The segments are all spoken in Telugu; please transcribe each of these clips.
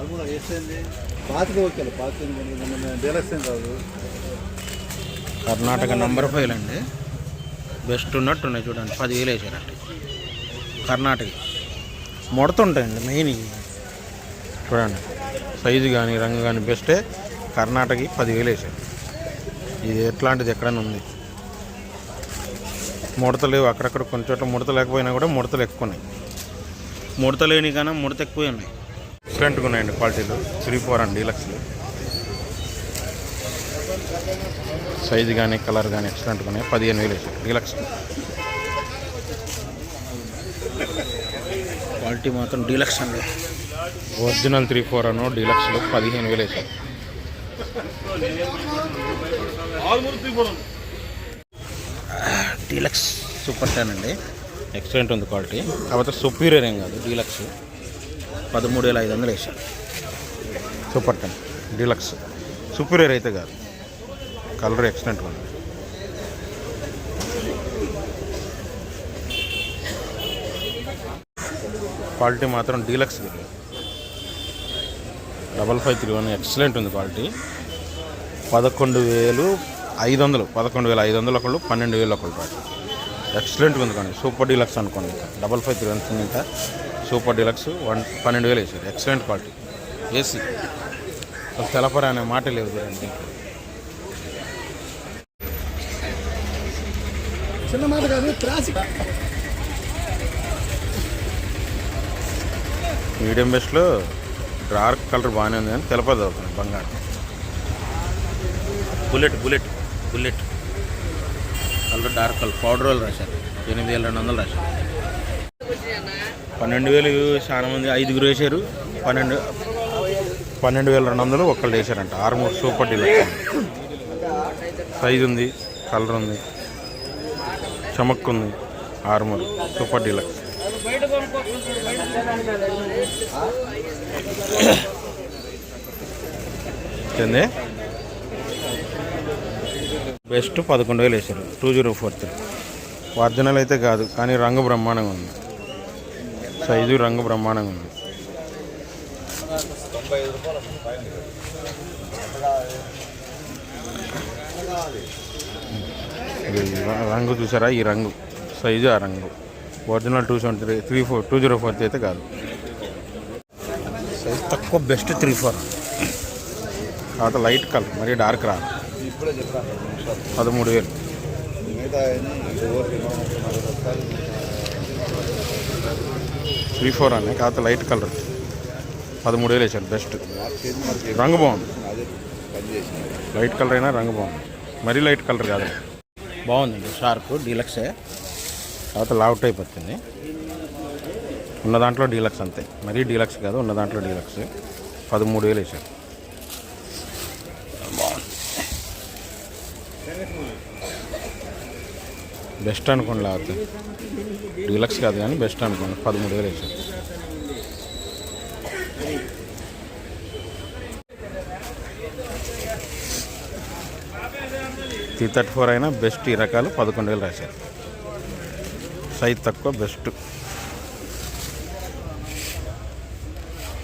అది కూడా వేసేయండి. పాతిక ఓకే పాతిక కాదు. కర్ణాటక నంబర్ ఫైవ్ అండి. బెస్ట్ ఉన్నట్టు ఉన్నాయి చూడండి. పదివేలు వేసారండి. కర్ణాటక. ముడత ఉంటాయండి మెయిన్ చూడండి. సైజు కానీ రంగు కానీ బెస్టే. కర్ణాటకకి పదివేలు వేసారు. ఇది ఎట్లాంటిది ఎక్కడైనా ఉంది. ముడత లేవు. అక్కడక్కడ కొన్ని చోట్ల ముడత లేకపోయినా కూడా ముడతలు ఎక్కువ ఉన్నాయి. ముడత లేని కన్నా ముడత ఎక్కువ ఉన్నాయి. ఎక్సలెంట్గా ఉన్నాయండి క్వాలిటీలు. త్రీ ఫోర్ అండి డీలక్స్లు సైజు కానీ కలర్ కానీ ఎక్సలెంట్గా ఉన్నాయి. పదిహేను వేలు డీలక్స్. క్వాలిటీ మాత్రం డీలక్స్ అండి. ఒరిజినల్ త్రీ ఫోర్ అను డీలక్స్లు పదిహేను వేలు డీలక్స్ సూపర్ టెన్ అండి. ఎక్సలెంట్ ఉంది క్వాలిటీ. కాకపోతే సుపీరియర్ ఏం కాదు డీలక్స్. పదమూడు వేల ఐదు వందలు వేసాను సూపర్ టెన్ డీలక్స్. సుపీరియర్ అయితే కాదు. కలర్ ఎక్సలెంట్ ఉంది. క్వాలిటీ మాత్రం deluxe double five three one excellent ఉంది క్వాలిటీ. పదకొండు వేలు ఐదు వందలు. పదకొండు వేల ఐదు వందలు ఒకళ్ళు పన్నెండు వేలు ఒకళ్ళు పాటు. ఎక్సలెంట్గా ఉంది కానీ సూపర్ డీలక్స్ అనుకోండి. డబల్ ఫైవ్ త్రీ వన్ ఇంకా సూపర్ డీలక్స్ వన్ పన్నెండు వేలు వేసారు ఎక్సలెంట్ క్వాలిటీ ఏసీ. అసలు తెలపరా అనే మాట లేదు కదండి చిన్న మాట కాదు క్లాసిక్ మీడియం బెస్ట్లో డార్క్ కలర్ బాగానే ఉంది కానీ తెలపదు అవుతుంది బంగారం. Bullet bullet bullet. Colour dark colour. Powder వాళ్ళు రాశారు. ఎనిమిది వేల రెండు వందలు రాశారు. పన్నెండు వేలు చాలా మంది ఐదుగురు వేశారు. పన్నెండు పన్నెండు వేల రెండు వందలు ఒక్కళ్ళు వేశారంట. ఆరుమూరు సూపర్ డీలక్స్ సైజ్ ఉంది కలర్ ఉంది చమక్ ఉంది ఆరుమూరు సూపర్ డీలక్స్. ఏంది? బెస్ట్ పదకొండు వేలు వేసారు two zero four three. Original అయితే కాదు కానీ రంగు బ్రహ్మాండంగా ఉంది. సైజు రంగు బ్రహ్మాండంగా ఉంది. రంగు చూసారా? ఈ రంగు. సైజు ఆ రంగు. Original two seventy three three four two zero four అయితే కాదు. సైజ్ తక్కువ బెస్ట్ త్రీ ఫోర్. తర్వాత లైట్ కలర్ మరీ డార్క్ రా పదమూడు వేలు. మిగతా త్రీ ఫోర్ అని కాకపోతే లైట్ కలర్. పదమూడు వేలు వేసారు బెస్ట్. రంగు బాగుంది. లైట్ కలర్ అయినా రంగు బాగుంది. మరీ లైట్ కలర్ కాదు. బాగుందండి షార్ప్ డీలక్సే. తర్వాత లావ్ టైప్ వచ్చింది ఉన్న దాంట్లో డీలక్స్ అంతే. మరీ డీలక్స్ కాదు ఉన్న దాంట్లో డీలక్స్. పదమూడు వేలు వేసారు బెస్ట్ అనుకోండి లేకపోతే. డీలక్స్ కాదు కానీ బెస్ట్ అనుకోండి. పదమూడు వేలు వేసారు. త్రీ థర్టీ ఫోర్ అయినా బెస్ట్ ఈ రకాలు పదకొండు వేలు రాశారు. సైజ్ తక్కువ బెస్ట్.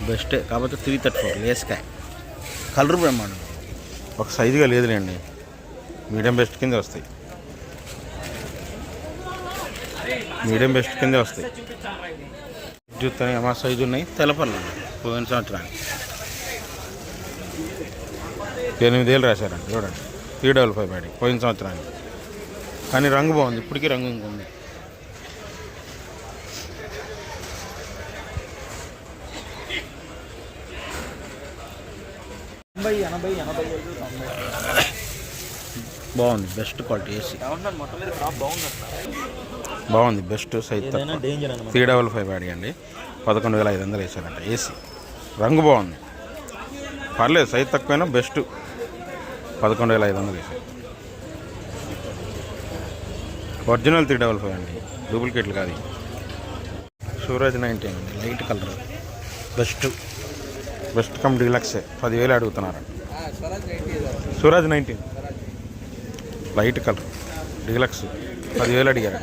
బెస్టే. కాకపోతే త్రీ థర్టీ ఫోర్ లేస్కాయ్ కలర్ బ్రహ్మాండం. ఒక సైజుగా లేదులేండి. మీడియం బెస్ట్ కింద వస్తాయి. మీడియం బెస్ట్ కిందే వస్తాయి. చూస్తే మా సైజు ఉన్నాయి తెలపల్లి పోయిన సంవత్సరానికి. ఎనిమిది ఏళ్ళు రాశారండి చూడండి. త్రీ డబల్ ఫైవ్ బ్యాడీ పోయిన సంవత్సరానికి. కానీ రంగు బాగుంది ఇప్పటికీ రంగు ఇంకా ఎనభై ఎనభై ఎనభై బాగుంది బెస్ట్ క్వాలిటీ ఏసీ బాగుంది best size three double five బ్యాడీ అండి పదకొండు వేల ఐదు వందలు వేసారంట ఏసీ రంగు బాగుంది. పర్లేదు సైజ్ తక్కువైనా బెస్ట్ పదకొండు వేల ఐదు వందలు వేసారు. ఒరిజినల్ త్రీ డబల్ ఫైవ్ అండి. డూప్లికేట్లు కాదు. సూరజ్ నైన్టీన్ అండి. Light colour best best come డీలక్సే పదివేలు అడుగుతున్నారు Suraj nineteen light colour deluxe. పదివేలు అడిగారు.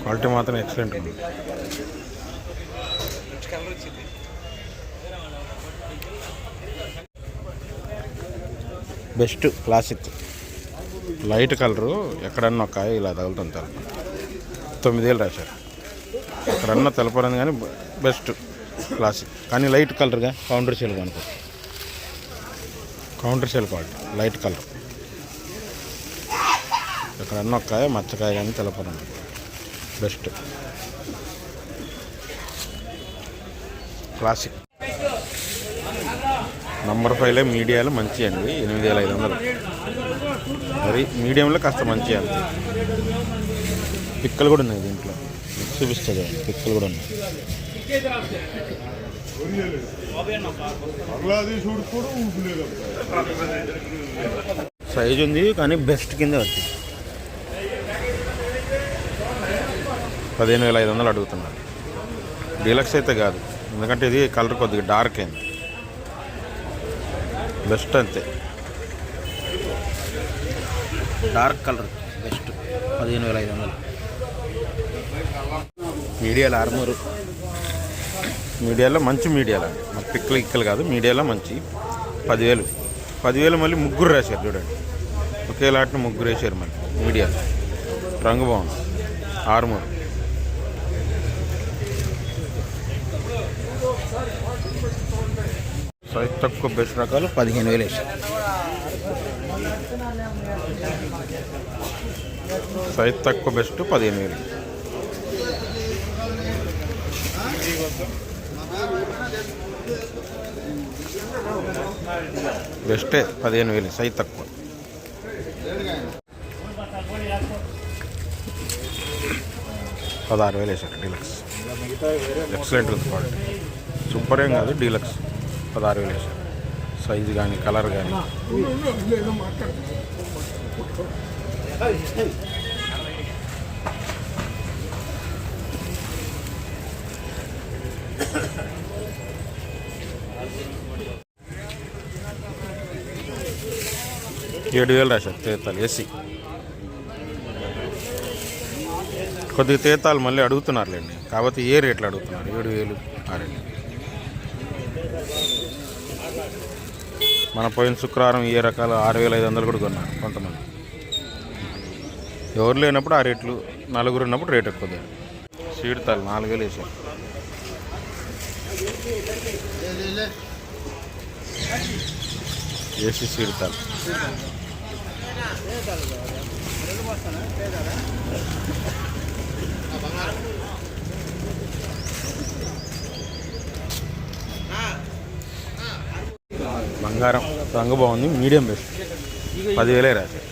క్వాలిటీ మాత్రం ఎక్సలెంట్ ఉంది. Best classic. లైట్ కలరు ఎక్కడన్నా ఒక ఇలా తగులుతుంది తొమ్మిది తొమ్మిదేళ్ళు రాశారు. ఎక్కడన్నా తెలపడం కానీ బెస్ట్ క్లాసిక్. కానీ లైట్ కలర్గా కౌంటర్ సెల్ కనుక counter sell quality light colour. ఎక్కడన్నా అన్నొక్కాయ కాయ మచ్చకాయ కానీ తెలపరండి బెస్ట్. క్లాసిక్. నంబర్ ఫైవ్లో మీడియాలో మంచి అండి ఎనిమిది వేల ఐదు వందలు. మరి మీడియంలో కాస్త మంచి అండి. పిక్కలు కూడా ఉన్నాయి దీంట్లో. చూపిస్తుంది పిక్కలు కూడా ఉన్నాయి. సైజ్ ఉంది కానీ బెస్ట్ కింద వచ్చింది. పదిహేను వేల ఐదు వందలు అడుగుతున్నారు. డీలక్స్ అయితే కాదు. ఎందుకంటే ఇది కలర్ కొద్దిగా డార్క్ అయింది. బెస్ట్ అంతే. Dark colour best. పదిహేను వేల ఐదు వందలు. మీడియాలో ఆర్మూరు. మీడియాలో మంచి మీడియాలో? అండి మన పిక్కలు ఇక్కలు కాదు మీడియాలో మంచి. పదివేలు. పదివేలు మళ్ళీ ముగ్గురు రాశారు చూడండి. ఒకే లాట్ని ముగ్గురు వేసారు మళ్ళీ మీడియాలో. రంగు బాగుంది. ఆర్మూరు. తక్కువ బెస్ట్ రకాలు పదిహేను వేలు వేసారు. సైజ్ తక్కువ బెస్ట్ పదిహేను వేలు. బెస్టే పదిహేను వేలు సైజ్ తక్కువ. పదహారు వేలు వేసారు డీలక్స్. ఎక్సలెంట్ ఉంది క్వాలిటీ. సూపర్ ఏం కాదు డీలక్స్. పదహారు వేలు సైజు కానీ కలర్ కానీ. ఏడు వేలు రాశారు తీర్థాలు ఏసీ. కొద్దిగా తీర్థాలు మళ్ళీ అడుగుతున్నారులేండి. కాకపోతే ఏ రేట్లు అడుగుతున్నారు? ఏడు వేలు ఆ రేట్లు మన పోయిన శుక్రవారం ఏ రకాల ఆరు వేల ఐదు వందలు కూడా కొన్నారు కొంతమంది. ఎవరు లేనప్పుడు ఆ రేట్లు నలుగురు ఉన్నప్పుడు రేట్ ఎక్కువ సీడ్తాలు నాలుగు వేలు వేసారు. ఏసీ సీడ్తాలు బంగారం. రంగు బాగుంది. Medium best. పదివేలే రాశారు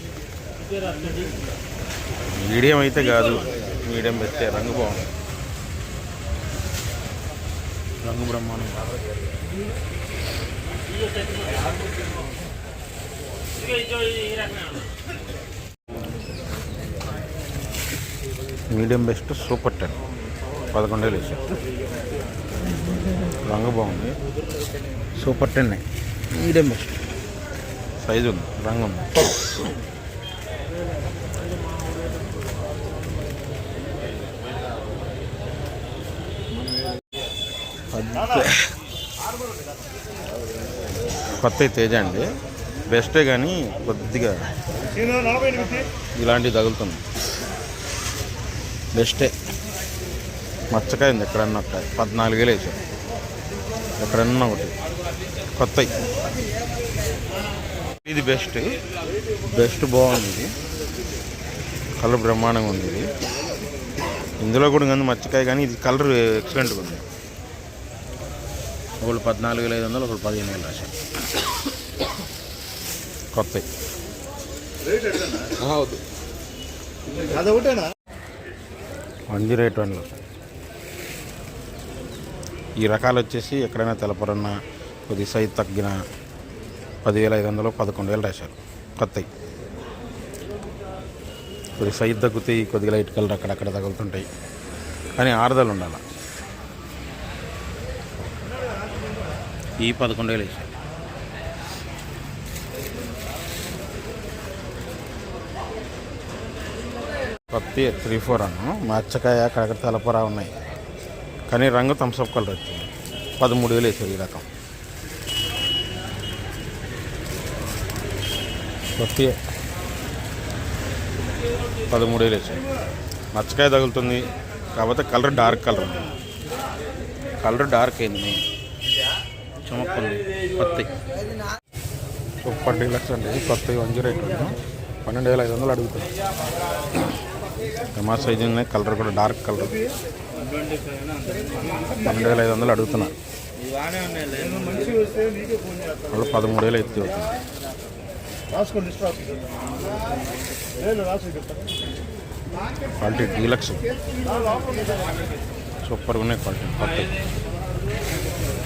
మీడియం అయితే కాదు. మీడియం బెస్టే. రంగు బాగుంది. రంగు బ్రహ్మాండం. Medium best super ten. పదకొండు వేలు వేసారు. రంగు బాగుంది. Super ten medium best size ఉంది రంగు ఉంది. కొత్త తేజ అండి. బెస్టే కానీ కొద్దిగా ఇలాంటివి తగులుతుంది బెస్టే మచ్చకాయ ఉంది ఎక్కడన్నా ఒక పద్నాలుగు వేలు వేసారు ఎక్కడన్నా ఒకటి. కొత్త ఇది బెస్ట్ బెస్ట్ బాగుంది ఇది. కలర్ బ్రహ్మాండంగా ఉంది ఇది. ఇందులో కూడా కానీ మచ్చకాయ కానీ ఇది కలర్ ఎక్సలెంట్గా ఉంది. ఒకళ్ళు పద్నాలుగు వేల ఐదు వందలు ఒకళ్ళు పదిహేను వేలు రాశారు. కొత్త వన్ జీరో ఎయిట్ వన్లో. ఈ రకాలు వచ్చేసి ఎక్కడైనా తెలపరన్నా కొద్ది సైజ్ తగ్గిన పదివేల ఐదు వందలు పదకొండు వేలు రాశారు. కొత్తవి కొద్ది సైజ్ తగ్గుతాయి కొద్దిగా లైట్ కలర్ అక్కడక్కడ తగులుతుంటాయి. కానీ ఆరుదలు ఉండాలి. ఈ పదకొండు వేలు వేసారు పత్తి త్రీ ఫోర్ అను. మచ్చకాయ అక్కడక్కడ తలపరా ఉన్నాయి. కానీ రంగు థమ్స్అప్ కలర్ వచ్చింది. పదమూడు వేలు వేసారు ఈ రకం. కొత్త పదమూడు వేలు వేసాయి మచ్చకాయ తగులుతుంది. కాకపోతే colour dark colour. Colour dark అయింది మెయిన్. చమక్కుంది. కొత్త సూపర్ డీలక్స్ అండి. కొత్త వన్ జీరో ఎయిట్ పన్నెండు వేల ఐదు వందలు అడుగుతుంది. మా సైజ్ ఉన్నాయి కలర్ కూడా డార్క్ కలర్. పన్నెండు వేల ఐదు వందలు అడుగుతున్నారు వాళ్ళు పదమూడు వేలు అయితే అవుతుంది. రాసుకోండి లిస్ట్ రాసుకోండి. లేదు రాసుకోండి క్వాలిటీ డీలక్స్. సూపర్గా ఉన్నాయి క్వాలిటీ కొత్త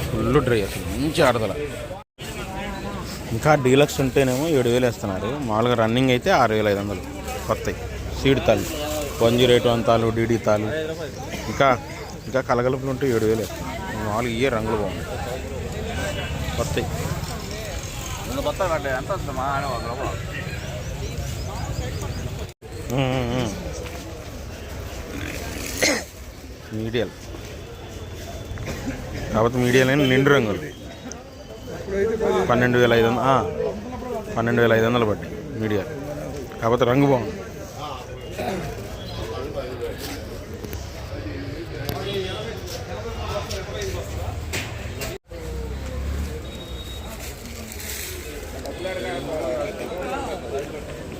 ఫుల్ డ్రై అసలు మంచి ఆడదల. ఇంకా డీలక్స్ ఉంటేనేమో ఏడు వేలు వేస్తున్నారు. మామూలుగా రన్నింగ్ అయితే ఆరు వేల ఐదు వందలు. కొత్తవి. సీడ్ తాళ్ళు. వన్ జీరో ఎయిట్ వన్ తాలు డీడీ తాలు ఇంకా ఇంకా కలగలుపులు ఉంటే ఏడు వేలు వేస్తున్నారు. మామూలుగా ఇయ్యే రంగులు బాగున్నాయి. కొత్తవి. ముందు కొత్త పడ్డాయి ఎంత వస్తుంది? అని ఒక మీడియాలు. కాకపోతే మీడియల్ నిండు రంగులు. పన్నెండు వేల ఐదు వందలు పన్నెండు వేల ఐదు వందలు పడ్డాయి మీడియాలు. కాకపోతే రంగు బాగుంది.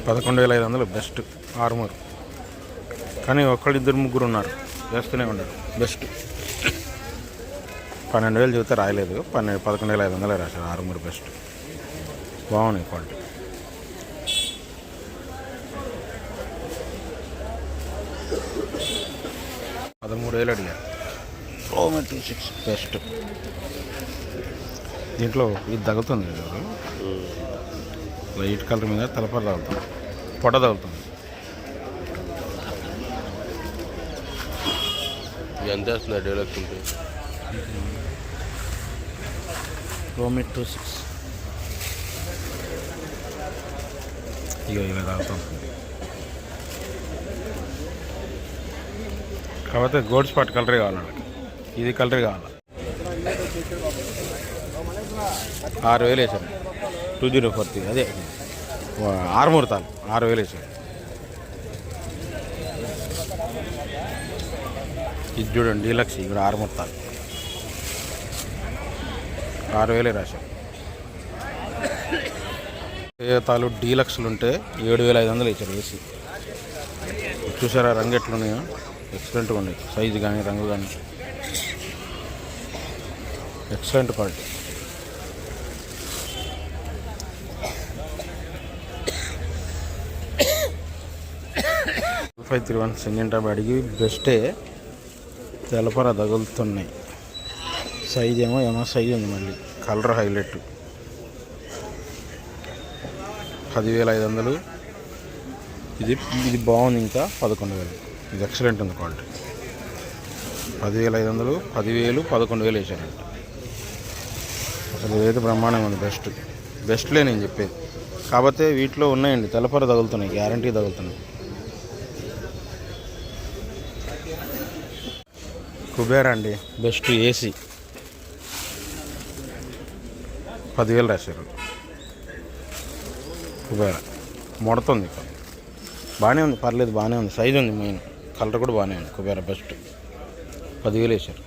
పదకొండు వేల ఐదు వందలు బెస్ట్ ఆరుమూరు. కానీ ఒక్కళ్ళు ఇద్దరు ముగ్గురు ఉన్నారు. వేస్తూనే ఉన్నారు. బెస్ట్. పన్నెండు వేలు చెబితే రాయలేదు. పన్నెండు పదకొండు వేల ఐదు వందలే రాశారు. ఆరుమూరు బెస్ట్. బాగున్నాయి క్వాలిటీ. పదమూడు వేలు అడిగారు. ఓమే టూ సిక్స్. బెస్ట్. దీంట్లో ఇది తగులుతుంది కదా. లైట్ కలర్ మీద తలపర తగులుతుంది పొడ తగులుతుంది ఎంత వేస్తున్నారు డెవలప్ ఉంటే రోమిట్ టూ సిక్స్. ఇక ఇలా తాగుతాం కాకపోతే గోల్డ్ స్పాట్ కలరే కావాలి. ఇది కలరే కావాలి? ఆరు వేలు వేసాను. టూ జీరో ఫోర్ త్రీ అదే. ఆరు తాను ఆరు వేలు వేసాను ఇది చూడండి డీలక్స్ ఇక్కడ ఆరు తాను ఆరు వేలే రాశాం తాలు డీలక్స్లు ఉంటే ఏడు వేల ఐదు వందలు ఇచ్చారు ఏసీ. చూసారా రంగు ఎట్లున్నాయో? ఎక్సలెంట్గా ఉన్నాయి. సైజు కానీ రంగు కానీ excellent quality five three one second top అడిగి బెస్టే తెలపర తగులుతున్నాయి. సైజ్ ఏమో ఏమో సైజ్ ఉంది మళ్ళీ. Colour highlight. పదివేల ఐదు వందలు. ఇది ఇది బాగుంది ఇంకా పదకొండు వేలు ఇది ఎక్సలెంట్ ఉంది క్వాలిటీ. పదివేల ఐదు వందలు పదివేలు పదకొండు వేలు వేసానంట అసలు ఇదైతే బ్రహ్మాండంగా ఉంది బెస్ట్. బెస్ట్లే నేను చెప్పేది. కాకపోతే వీటిలో ఉన్నాయండి తెలపర తగులుతున్నాయి గ్యారంటీ తగులుతున్నాయి. కుబేరా అండి. బెస్ట్ ఏసీ పదివేలు రాశారు. కుబేరా. ముడతుంది బాగానే ఉంది పర్లేదు బాగానే ఉంది. సైజ్ ఉంది మెయిన్ కలర్ కూడా బాగానే ఉంది. కుబేరా బెస్ట్ పదివేలు వేశారు.